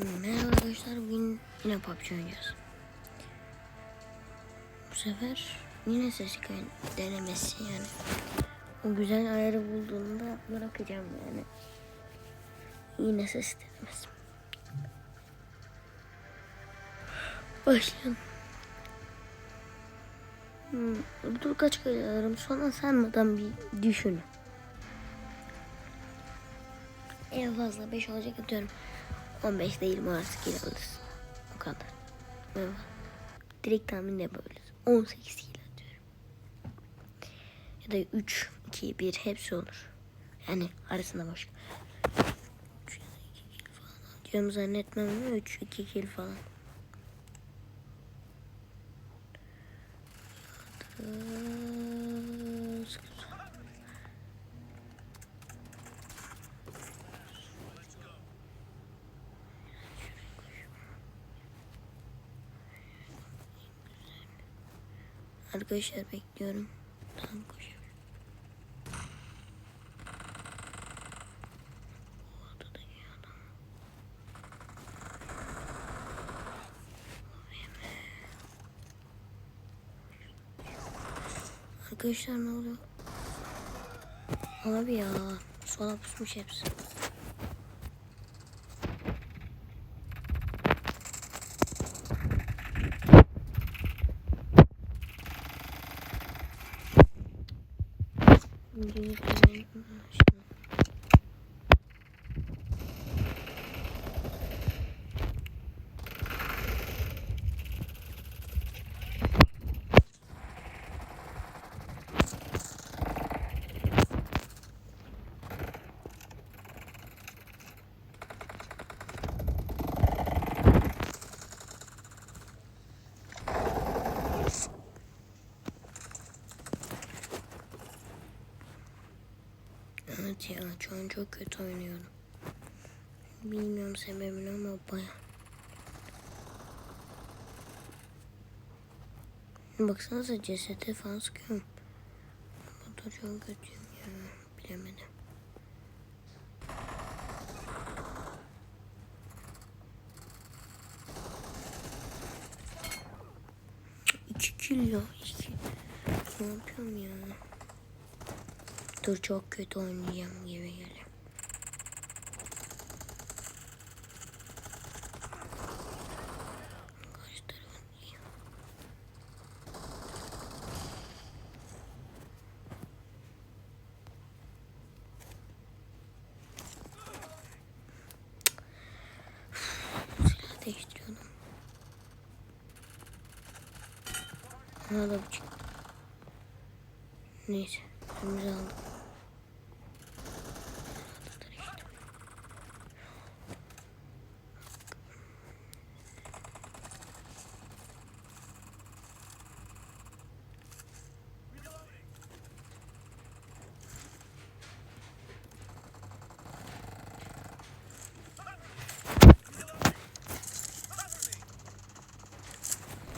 Hmm, Merhaba arkadaşlar bugün yine PUBG oynayacağız. Bu sefer yine ses denemesi yani. O güzel ayarı bulduğumda bırakacağım yani. Yine ses denemesi. Başlayalım. Hmm, dur kaç kere alırım sonra sanmadan bir düşün. En fazla 5 olacak atıyorum. 15 değil Mars kill alırız. O kadar. Evet. Direkt tahmin yapabiliriz. 18 kill atıyorum. Ya da 3, 2, 1 hepsi olur. Yani arasında başka. 3 ya da 2 kill falan alacağımı zannetmem ama 3, 2 kill falan. Arkadaşlar bekliyorum. Tamam koşuyorum. Arkadaşlar ne oluyor? Abi ya sola pusmuş hepsi. Şimdi Evet ya şu an çok kötü oynuyorum. Bilmiyorum sebebini ama baya. Baksanıza cesete falan sıkıyorum. Bu da çok kötüyüm ya. Bilemedim. İki kilo. iki. Ne yapıyorum ya? Dur çok kötü oynayacağım gibi geliyor. Değiştiriyordum. Ona da bu çıktı. Neyse. Önümüzü aldık.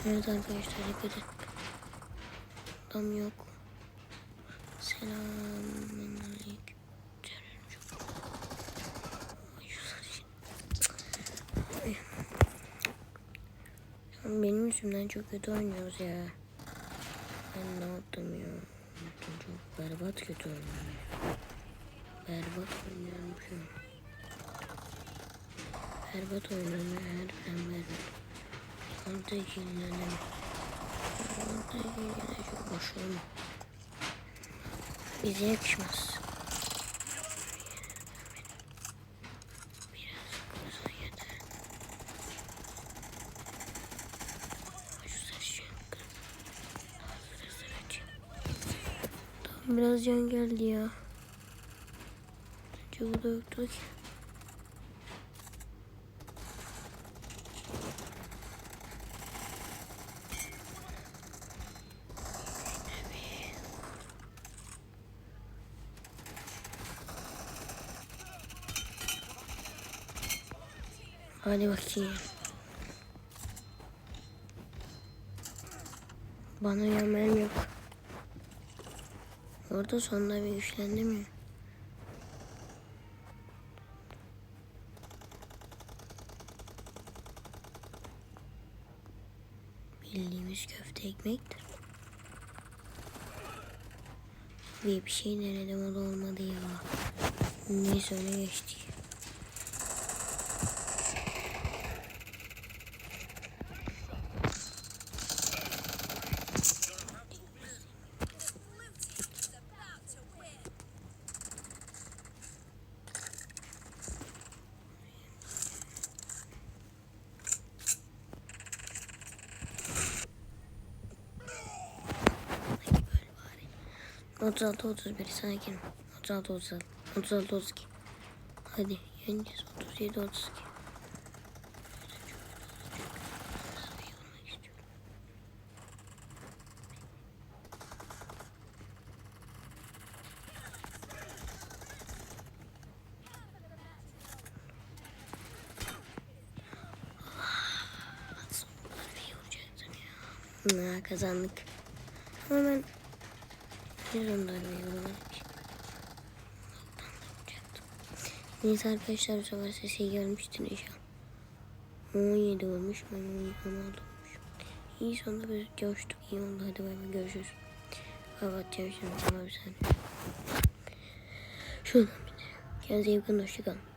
Evet arkadaşlar dikkat edin. Adam yok. Selamünaleyküm. Benim yüzümden çok kötü oynuyoruz ya. Ben ne yaptım ya? Çok berbat kötü oynuyorum. Berbat oynuyorum şu an. Berbat oynuyorum. Harbiden berbat. Orada ilgilenelim. Orada. Çok boş olma. Bize yakışmaz. Biraz can geldi ya. Bu da yoktu ki. Hadi bakayım. Bana yemeğim yok. Orada sonunda bir güçlendi mi? Bildiğimiz köfte ekmektir. Ve bir şey denedim o da olmadı ya. Neyse öyle geçtik. 36 31 sakin. 36 36 36 32. Hadi yeneceğiz 37 32. Na kazandık. Ama ben bir on darbeyi vuramadım ki. Neyse arkadaşlar bu sefer sesi gelmiştir inşallah. 17 olmuş. Ben 16 olmuş. İyi sonunda biz coştuk. İyi oldu. Hadi bay bay görüşürüz. Kapatacağım şimdi. Tamam bir saniye. Şuradan bir Kendinize iyi bakın. Hoşçakalın.